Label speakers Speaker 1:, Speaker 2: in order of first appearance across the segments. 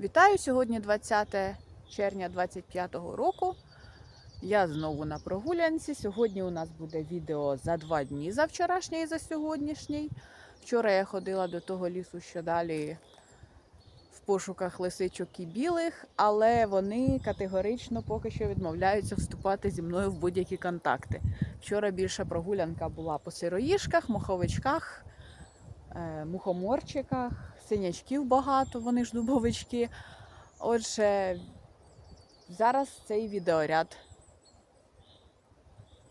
Speaker 1: Вітаю! Сьогодні 20 червня 2025 року. Я знову на прогулянці. Сьогодні у нас буде відео за два дні за вчорашній і за сьогоднішній. Вчора я ходила до того лісу, що далі в пошуках лисичок і білих, але вони категорично поки що відмовляються вступати зі мною в будь-які контакти. Вчора більша прогулянка була по сироїжках, моховичках, е, мухоморчиках, синячків багато, вони ж дубовички. Отже, зараз цей відеоряд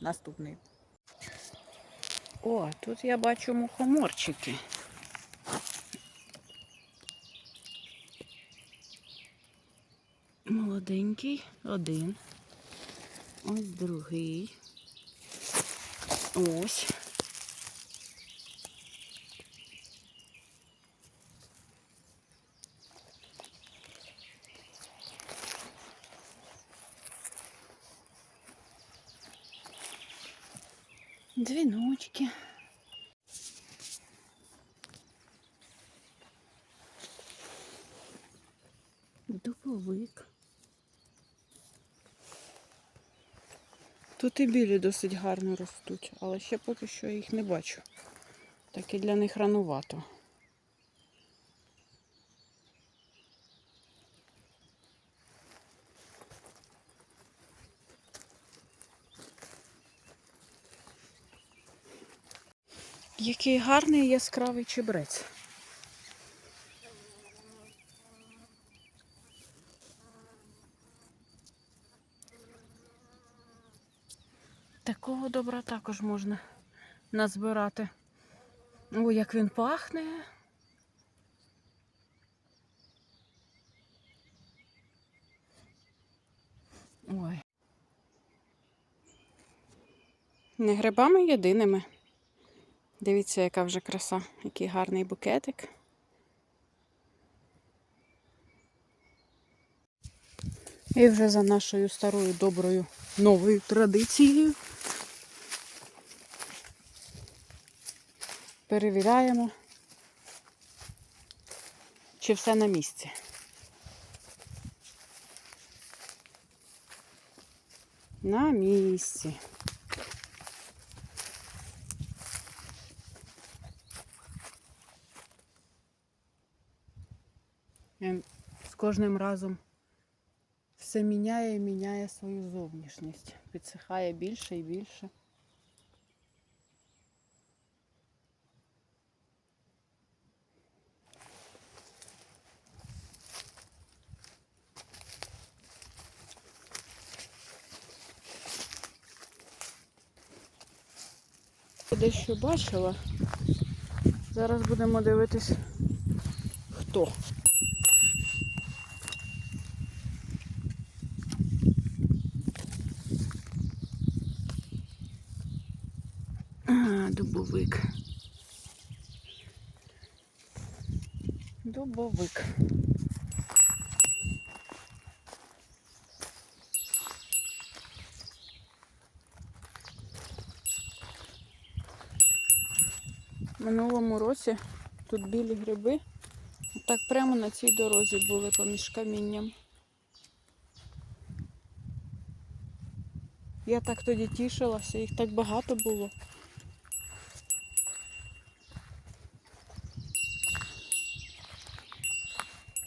Speaker 1: наступний. О, тут я бачу мухоморчики. Молоденький, один. Ось другий. Ось. Дзвіночки. Дубовик. Тут і білі досить гарно ростуть, але ще поки що я їх не бачу. Так і для них ранувато. Який гарний яскравий чебрець. Такого добра також можна назбирати. О, як він пахне. Ой. Не грибами єдиними. Дивіться, яка вже краса, який гарний букетик. І вже за нашою старою доброю новою традицією перевіряємо, чи все на місці. На місці. Він з кожним разом все міняє і міняє свою зовнішність. Підсихає більше і більше. Дещо бачила. Зараз будемо дивитись, хто. А, дубовик. Дубовик. Минулому році тут білі гриби. Так прямо на цій дорозі були поміж камінням. Я так тоді тішилася, їх так багато було.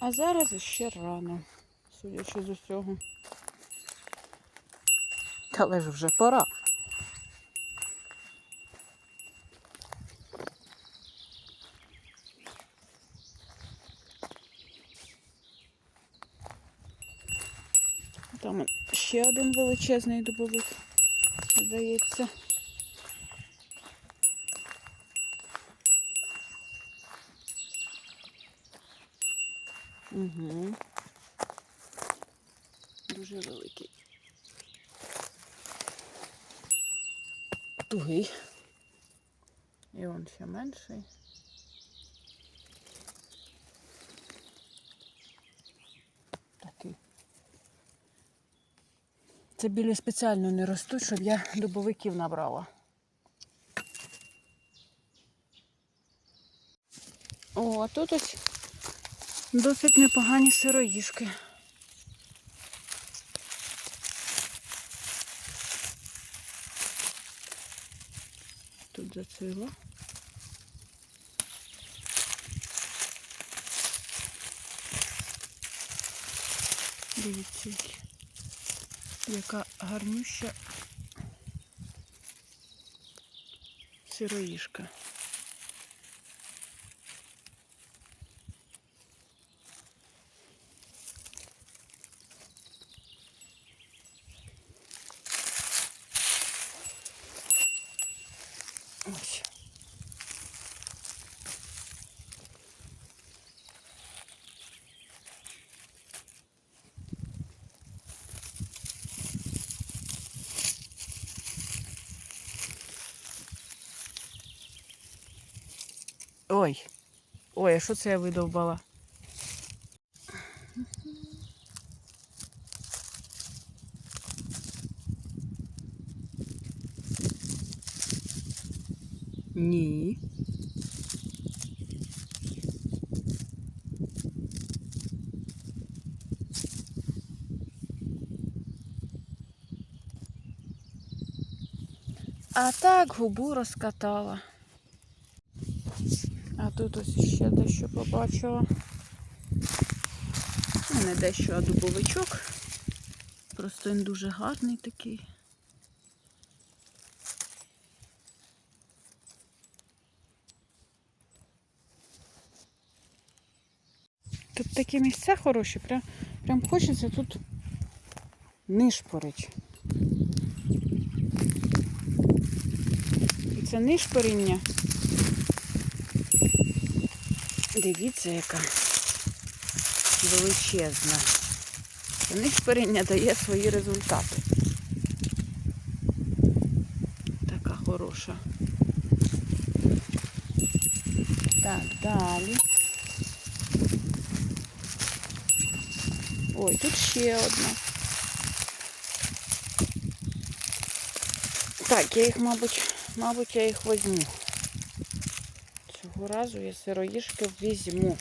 Speaker 1: А зараз іще рано, судячи з усього. Але ж вже пора. Там ще один величезний дубовик, здається. Угу. Дуже великий. Тугий. І он ще менший. Такий. Це білі спеціально не ростуть, щоб я дубовиків набрала. О, а тут ось Досить непогані сироїшки. Тут зацвіло. Дивіться, яка гарнюща сироїшка. Ой. Ой, а що це я видовбала? Ні. А так губу розкатала. Тут ось ще дещо побачила. Ну, не дещо, а дубовичок. Просто він дуже гарний такий. Тут такі місця хороші, прям, прям хочеться тут нишпорить. І це нишпоріння. Дивіться, яка величезна. Це нишпоріння дає свої результати. Така хороша. Так, далі. Ой, тут ще одна. Так, я їх, мабуть, мабуть, я їх возьму. Цього разу я сироїшки візьму.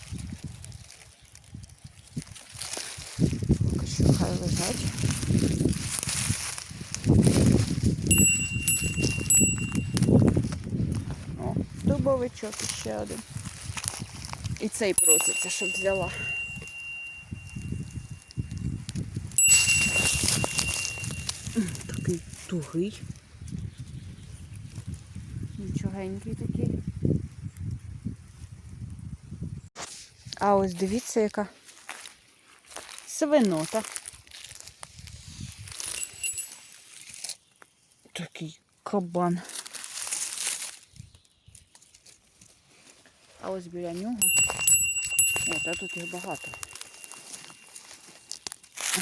Speaker 1: Поки що хай лежать. О, дубовичок ще один. І цей проситься, щоб взяла. Такий тугий. Нічогенький такий. А ось дивіться, яка свинота. Такий кабан. А ось біля нього. От, а тут їх багато.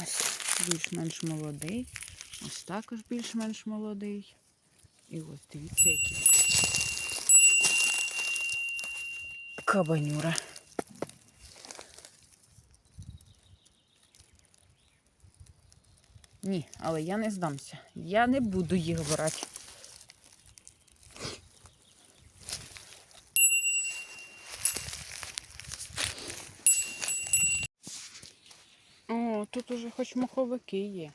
Speaker 1: Ось більш-менш молодий. Ось також більш-менш молодий. І ось дивіться, який. Кабанюра. Ні, але я не здамся. Я не буду їх брати. О, тут уже хоч моховики є.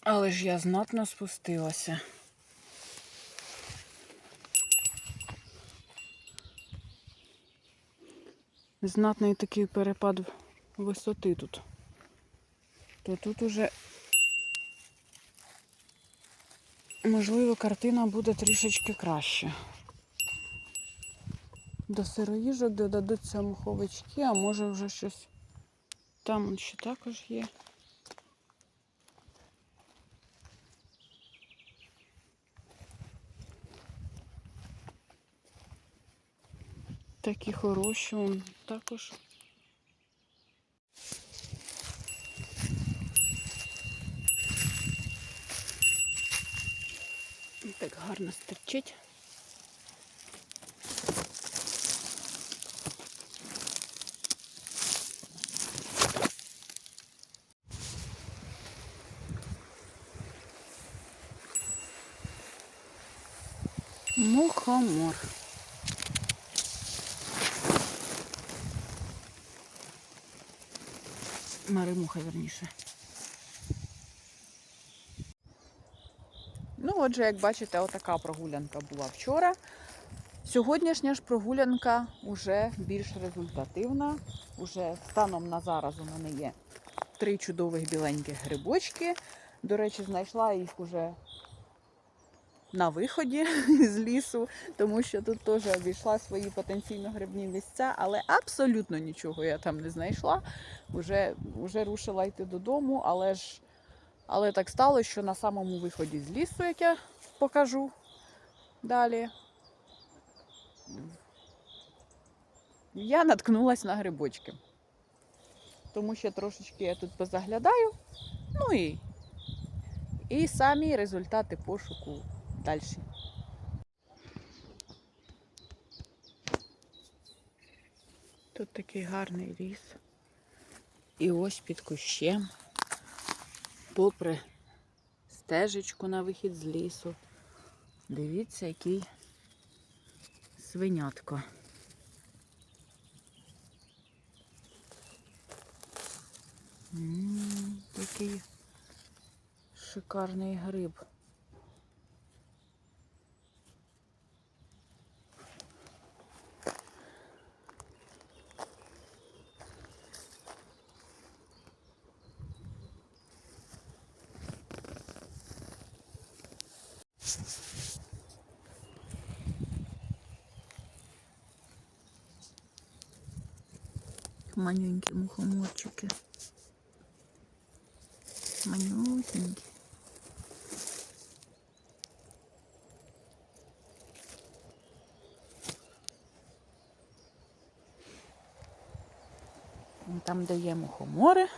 Speaker 1: Але ж я знатно спустилася. Знатний такий перепад висоти тут. То тут уже, можливо, картина буде трішечки краще. До сироїжок додадуться муховички, а може вже щось там ще також є. Такі хороші он також. Так гарно стерчить. Мухомор. Маримуха, верніше. Ну, отже, як бачите, отака прогулянка була вчора. Сьогоднішня ж прогулянка вже більш результативна. Уже станом на зараз у мене є три чудових біленьких грибочки. До речі, знайшла їх уже на виході з лісу, тому що тут теж обійшла свої потенційно грибні місця, але абсолютно нічого я там не знайшла. Уже, уже рушила йти додому, але ж але так сталося, що на самому виході з лісу, як я покажу далі, я наткнулась на грибочки. Тому що трошечки я тут позаглядаю. Ну і, і самі результати пошуку далі. Тут такий гарний ліс. І ось під кущем, попри стежечку на вихід з лісу. Дивіться, який свинятко. М, Який шикарний гриб. Манюнькі мухоморчики. Манюсенькі. Там, де є мухомори,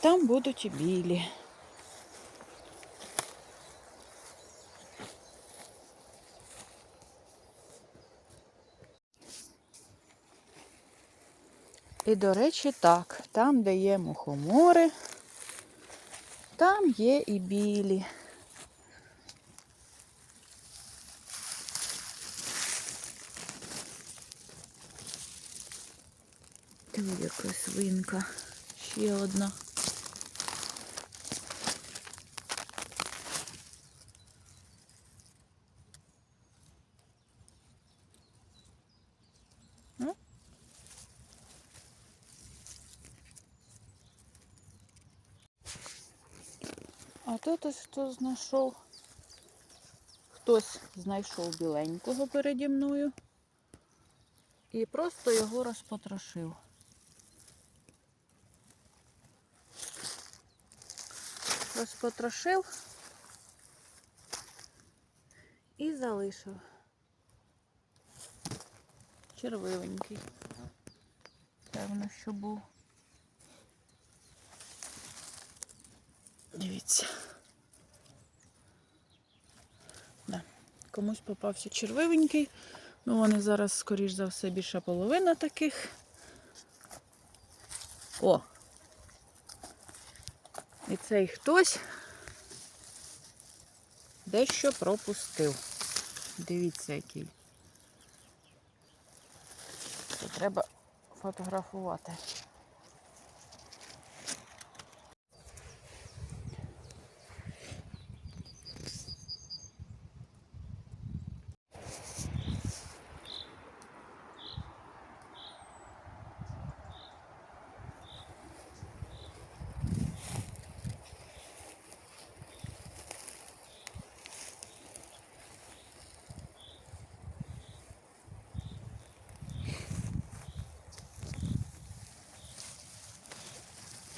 Speaker 1: там будуть і білі. І, до речі, так, там, де є мухомори, там є і білі. Тут яка свинка. Ще одна. Тут хто знайшов. Хтось знайшов біленького переді мною і просто його розпотрошив. Розпотрошив і залишив. Червивенький. Певно, що був. Дивіться. Да. Комусь попався червивенький. Ну, вони зараз, скоріш за все, більша половина таких. О! І цей хтось дещо пропустив. Дивіться, який. Це треба фотографувати.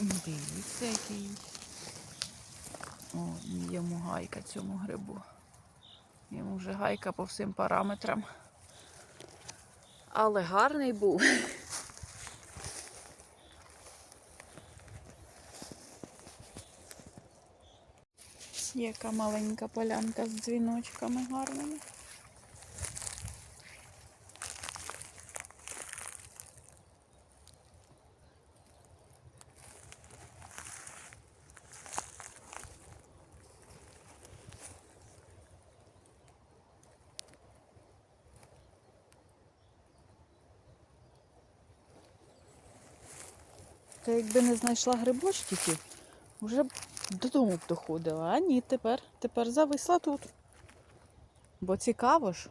Speaker 1: Дивіться, який. О, йому гайка цьому грибу. Йому вже гайка по всім параметрам. Але гарний був. Яка маленька полянка з дзвіночками гарними. Та якби не знайшла грибочків, вже б додому б доходила. А ні, тепер, тепер зависла тут. Бо цікаво ж.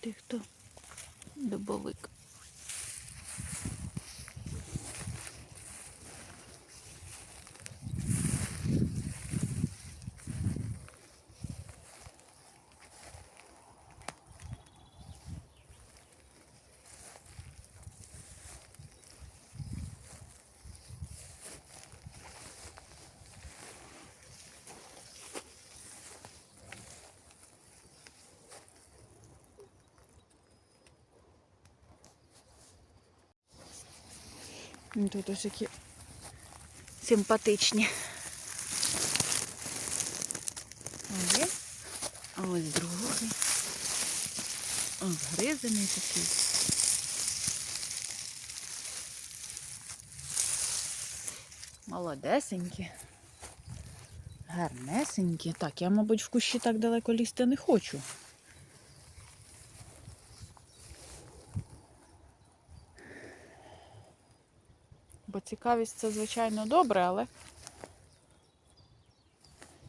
Speaker 1: Ти хто? Дубовик. Ну, Тут ось які симпатичні. Один. А ось другий. Ось гризаний такий. Молодесенькі. Гарнесенькі. Так, я, мабуть, в кущі так далеко лізти не хочу. Цікавість це, звичайно, добре, але.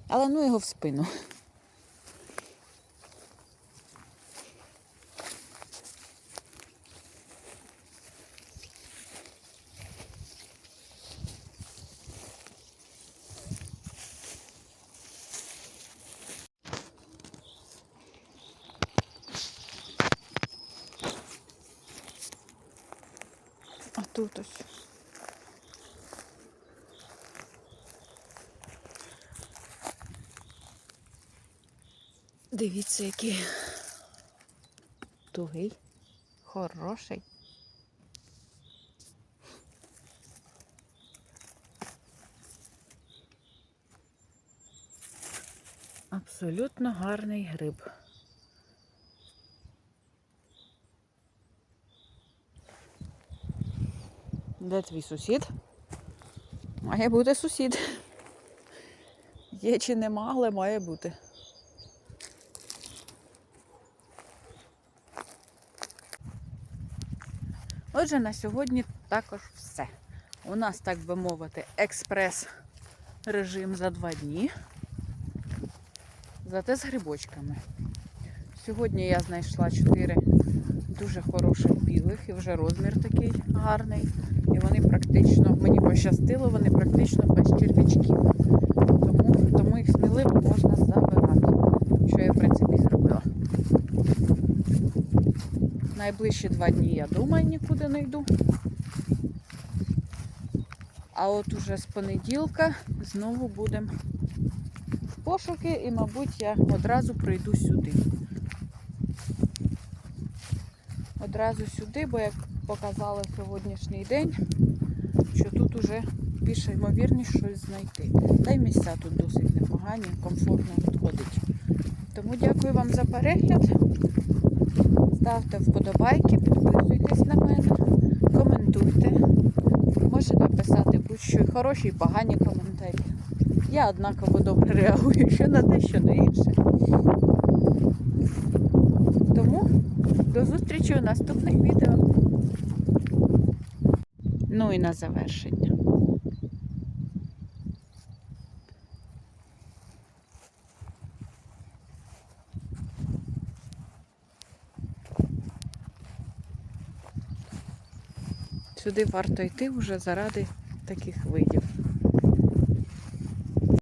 Speaker 1: Але ну його в спину. А тут ось. Дивіться, який тугий, хороший. Абсолютно гарний гриб. Де твій сусід? Має бути сусід. Є чи нема, але має бути. Отже, на сьогодні також все. У нас, так би мовити, експрес-режим за два дні. Зате з грибочками. Сьогодні я знайшла чотири дуже хороших білих і вже розмір такий гарний. І вони практично, мені пощастило, вони практично без черв'ячків. Тому, тому їх сміливо можна забирати. Що я, в принципі, зробила. Найближчі два дні, я думаю, нікуди не йду. А от уже з понеділка знову будемо в пошуки і, мабуть, я одразу прийду сюди. Одразу сюди, бо як показали сьогоднішній день, що тут уже більше ймовірність щось знайти. Та й місця тут досить непогані, комфортно ходить. Тому дякую вам за перегляд. Ставте вподобайки, підписуйтесь на мене, коментуйте. Можете написати будь-що хороші, і погані коментарі. Я однаково добре реагую що на те, що на інше. Тому до зустрічі у наступних відео. Ну і на завершення. Сюди варто йти вже заради таких видів.